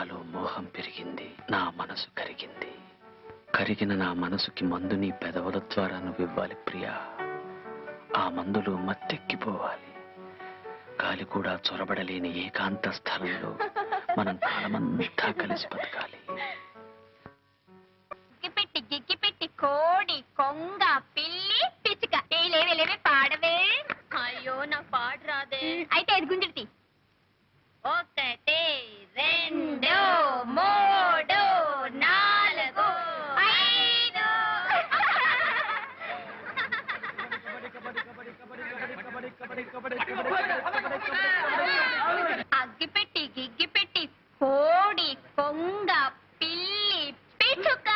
నాలో మోహం పెరిగింది నా మనసు కరిగింది. కరిగిన నా మనసుకి మందు నీ పెదవుల ద్వారా నువ్వివ్వాలి ప్రియా. ఆ మందులో మత్తెక్కిపోవాలి. గాలి కూడా చొరబడలేని ఏకాంత స్థలంలో మనం కాలమంతా కలిసి బతకాలి గిప్పిట్టి గిగ్గిపెట్టి కోడి కొంగ పిల్లి పిచ్చుక ఏ లేవే లేవే పాడవే అయ్యో నాకు పాట రాదే అయితే అది గుంజుడి ఒకటి రెండు మూడు నాలుగు ఐదు అగ్గిపెట్టి గిగ్గిపెట్టి కోడి కొంగ పిల్లి పిచ్చుక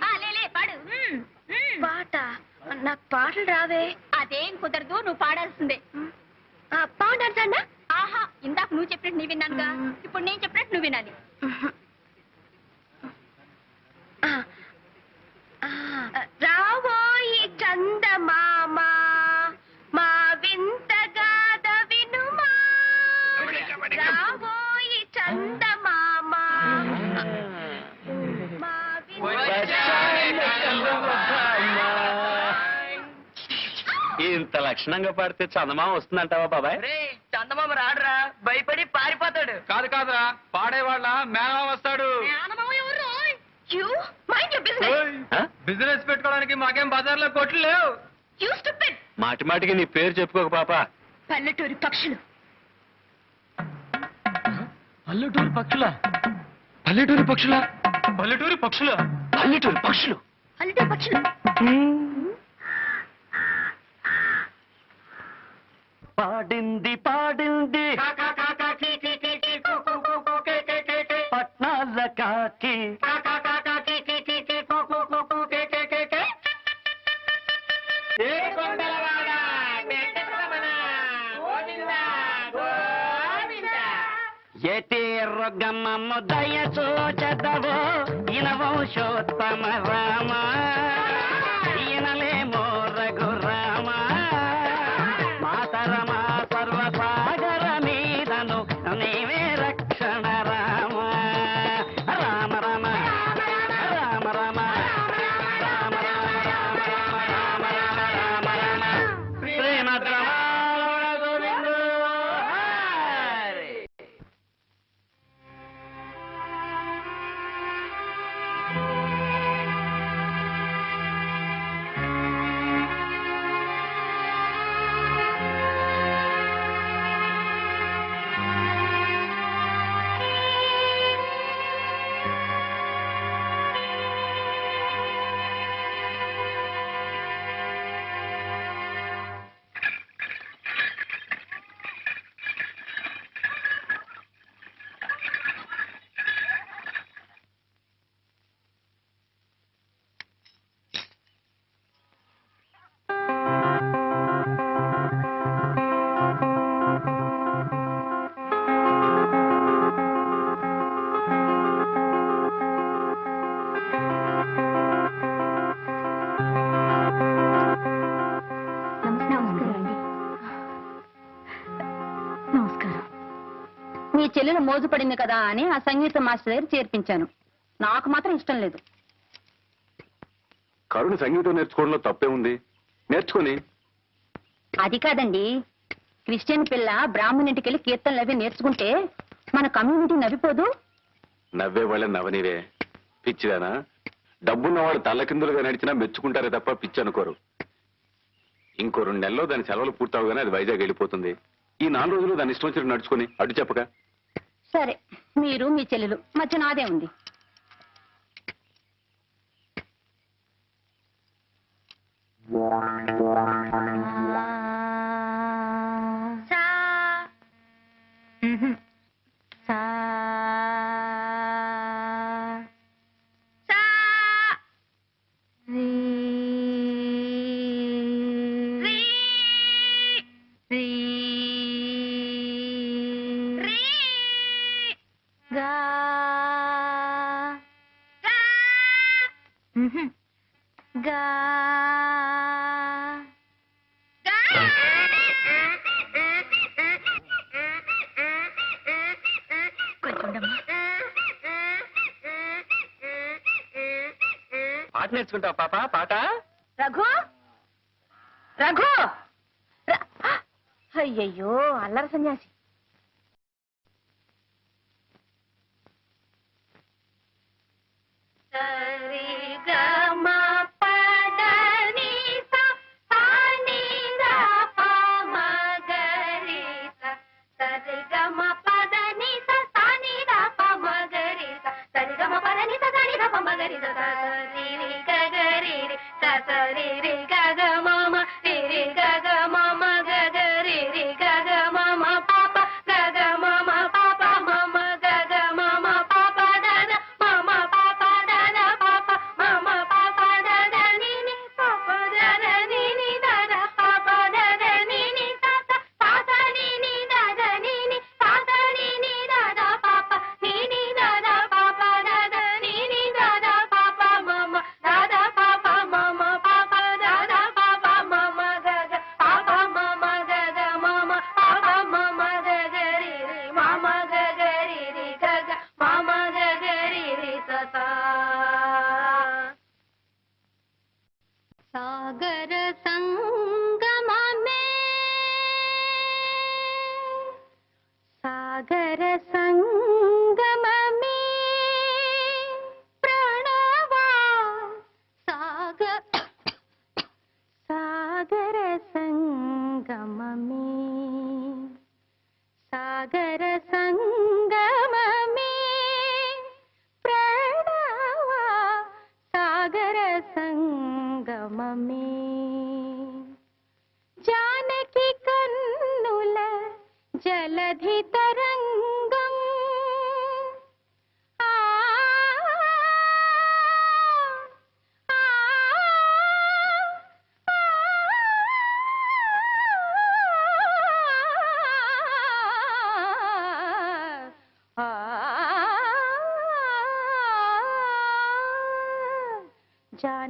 ఆ, లే, లే, పాడు మ్మ్, మ్మ్. పాట నాకు పాటలు రావే అదేం కుదరదు నువ్వు పాడాల్సిందే పాడాడుతాడా ఆహా ఇందాక నువ్వు చెప్పినట్టు నీ విన్నానుగా ఇప్పుడు నేను చెప్పినట్టు నువ్వు వినాలి. రావోయి చందమామ మా వింత గాథ వినుమా. రావోయి చందమామ మా ఇంత లక్షణంగా పాడితే చందమామ వస్తుందంటావా బాబాయ్? కాదు కాదురా పాడేవాళ్ళ మేనమా వస్తాడు. బిజినెస్ పెట్టుకోవడానికి మాకేం బజార్లో కొట్లు లేవు. యు స్టూపిడ్ మాటి మాటికి నీ పేరు చెప్పుకోక పాప. పల్లెటూరి పక్షులు. పల్లెటూరు పక్షుల? పల్లెటూరు పక్షుల? పల్లెటూరు పక్షుల? పల్లెటూరు పక్షులు. పల్లెటూరి పక్షులు. పాడింది పాడింది. కాకి ఎతి రుగమము దయ సూచతవో ఇన వంశోత్తమ రామ. ఈనలేమో చెల్లెలు మోజు పడింది కదా అని ఆ సంగీత మాస్టర్ దగ్గర చేర్పించాను. నాకు మాత్రం ఇష్టం లేదు. కరుణ సంగీతం నేర్చుకోవడంలో తప్పే ఉంది. నేర్చుకొని. అది కాదండి. క్రిస్టియన్ పిల్ల బ్రాహ్మణింటికి వెళ్ళి కీర్తనలు అవి నేర్చుకుంటే మన కమ్యూనిటీ నవ్విపోదు. నవ్వే వాళ్ళ నవనీవే పిచ్చిదానా? డబ్బున్న వాళ్ళు తల్లకిందులుగా నడిచినా మెచ్చుకుంటారే తప్ప పిచ్చి అనుకోరు. ఇంకో రెండు నెలల్లో దాని సెలవులు పూర్తవగానే అది వైజాగ్ వెళ్ళిపోతుంది. ఈ నాలుగు రోజులు దాని ఇష్టం వచ్చినట్టు నడుచుకొని అడ్డు చెప్పక. సరే మీరు మీ చెల్లెలు. మధ్య నాదే ఉంది. సా పాట నేర్చుకుంటావు పాప? పాట? రఘు? రఘు! అయ్యయ్యో అల్లర సన్యాసి.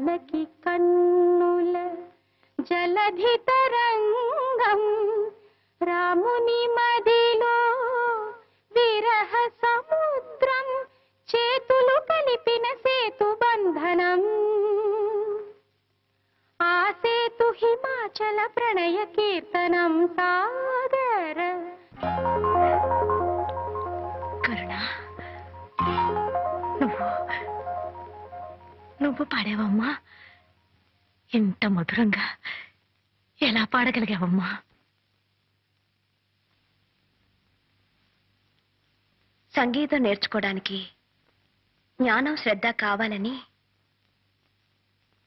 జానకి కన్నుల జలధి తరంగం రాముని మదిలో విరహ సముద్రం చేతులు కలిపిన సేతు బంధనం. ఆ సేతు హిమాచల ప్రణయ కీర్తనం సాగర నువ్వు పాడావమ్మా? ఎంత మధురంగా. ఎలా పాడగలిగావమ్మా? సంగీతం నేర్చుకోవడానికి జ్ఞానం శ్రద్ధ కావాలని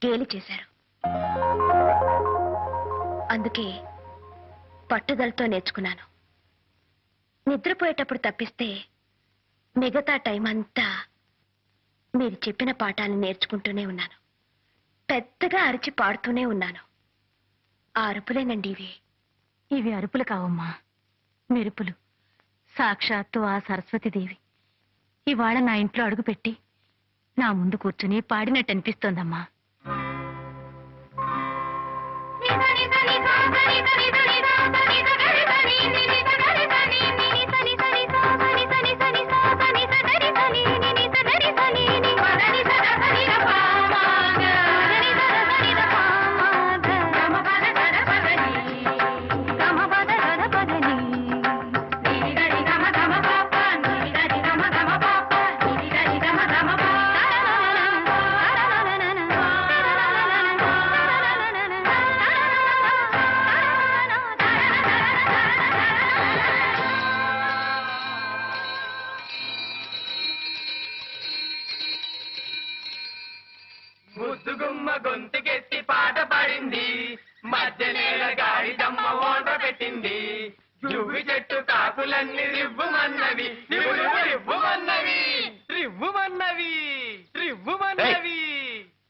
గేలి చేశారు. అందుకే పట్టుదలతో నేర్చుకున్నాను. నిద్రపోయేటప్పుడు తప్పిస్తే మిగతా టైం అంతా మీరు చెప్పిన పాఠాన్ని నేర్చుకుంటూనే ఉన్నాను. పెద్దగా అరిచి పాడుతూనే ఉన్నాను. ఆ అరుపులేనండి ఇవి. ఇవి అరుపులు కావమ్మా. మెరుపులు. సాక్షాత్తు ఆ సరస్వతిదేవి ఇవాళ నా ఇంట్లో అడుగుపెట్టి నా ముందు కూర్చుని పాడినట్టు అనిపిస్తోందమ్మా.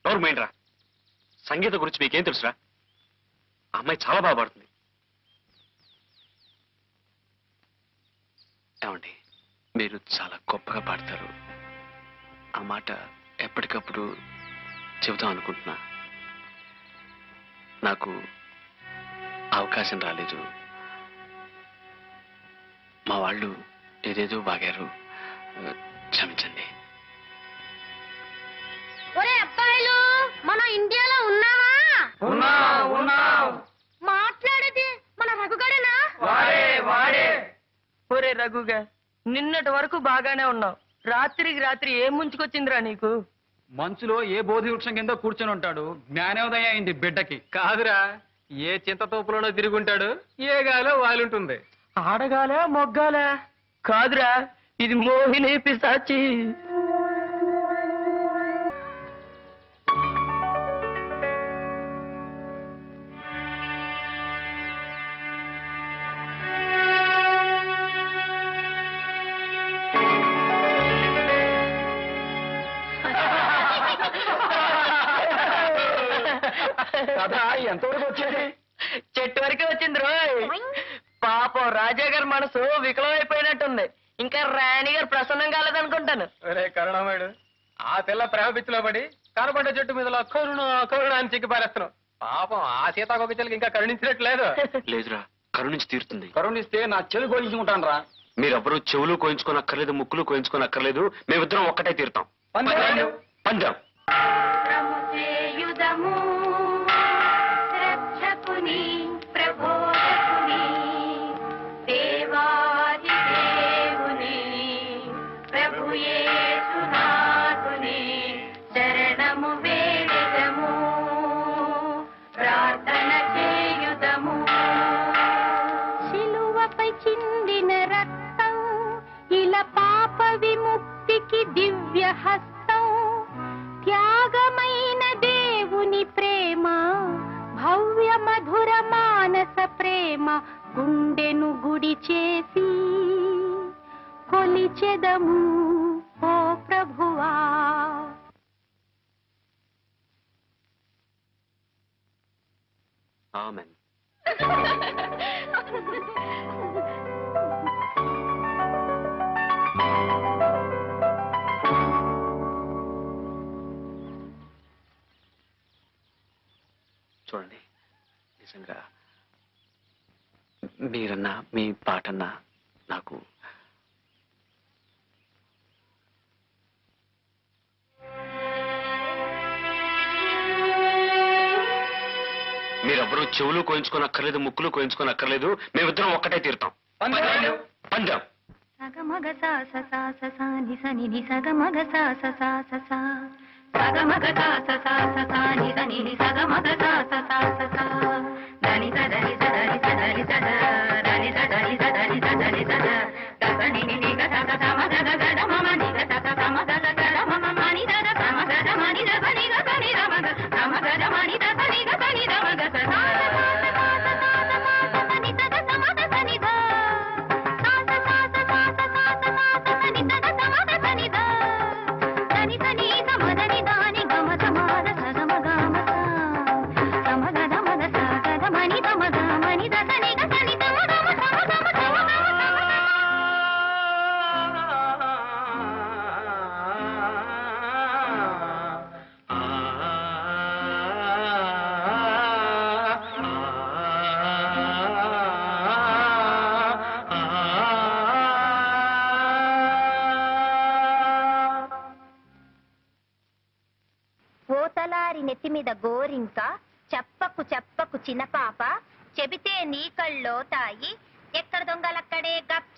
నోరు సంగీతం గురించి మీకేం తెలుసురా? ఆ అమ్మాయి చాలా బాగా పాడుతుంది. ఏమండి మీరు చాలా గొప్పగా పాడతారు. ఆ మాట ఎప్పటికప్పుడు చెబుతాం అనుకుంటున్నా. నాకు అవకాశం రాలేదు. మా వాళ్ళు ఏదేదో బాగారు. క్షమించండి. రఘుగా నిన్నటి వరకు బాగానే ఉన్నావు. రాత్రికి రాత్రి ఏం ముంచుకొచ్చిందిరా నీకు? మంచులో ఏ బోధి వృక్షం కింద కూర్చొని ఉంటాడు? జ్ఞానోదయం అయింది బిడ్డకి. కాదురా ఏ చింతతోపులోనో తిరుగుంటాడు ఏ గాలో వాలుంటుంది. ఆడగాలే మొగ్గాలే? కాదురా ఇది మోహిని పిశాచి. కరుణామయుడు ఆ పిల్ల ప్రేమ పిచ్చిలో పడి కనపడ్డ చెట్టు మీద కరుణ కరుణ అని చిక్కి పారేస్తున్నావు. పాపం ఆ సీతాకొక ఇంకా కరుణించినట్లేదు లేదురా కరుణించి తీరుతుంది. కరుణిస్తే నా చెవి గోయించుకుంటాను రా మీరెవ్వరూ చెవులు కోయించుకోనక్కర్లేదు ముక్కులు కోయించుకోనక్కర్లేదు మేమిద్దరం ఒక్కటే తీరుతాం. పందెం. చేయుదము గుడి చేసి కొలిచెదము ఓ ప్రభువా. ఆమెన్ చూడండి నిజంగా మీరన్నా మీ పాటన్నా నాకు మీరెవ్వరూ చెవులు కోయించుకోనక్కర్లేదు ముక్కులు కోయించుకోనక్కర్లేదు మేమిద్దరం ఒక్కటే తీరుతాం. పందెం. సగమగ సా స సా ని స ని సగమగ సా స సా. సగమగ సా స సా స సా ని స ని ని సగమగ సా స సా స సా దని స దని స దని స దని స ద దని స దని స దని స దని స ద గ చిన్న పాప చెబితే నీ కళ్ళో తాయి ఎక్కడ దొంగలక్కడే గప్ప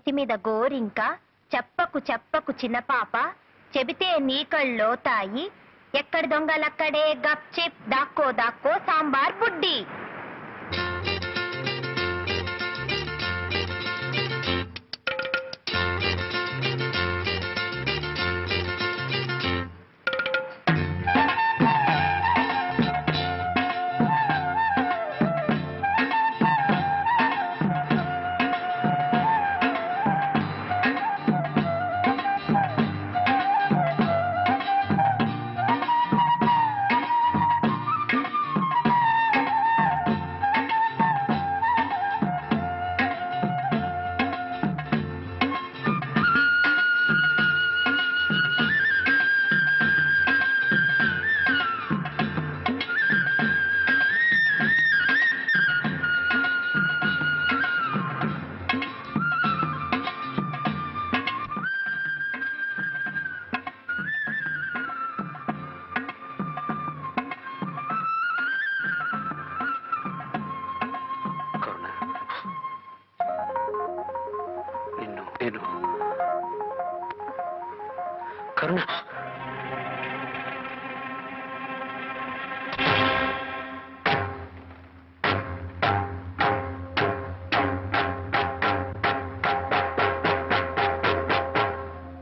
నెత్తి మీద గోరింక చెప్పకు చెప్పకు చిన్నపాప చెబితే నీ కళ్ళో తాయి ఎక్కడ దొంగలక్కడే గప్చిప్ దాక్కో దాక్కో సాంబార్ బుడ్డి.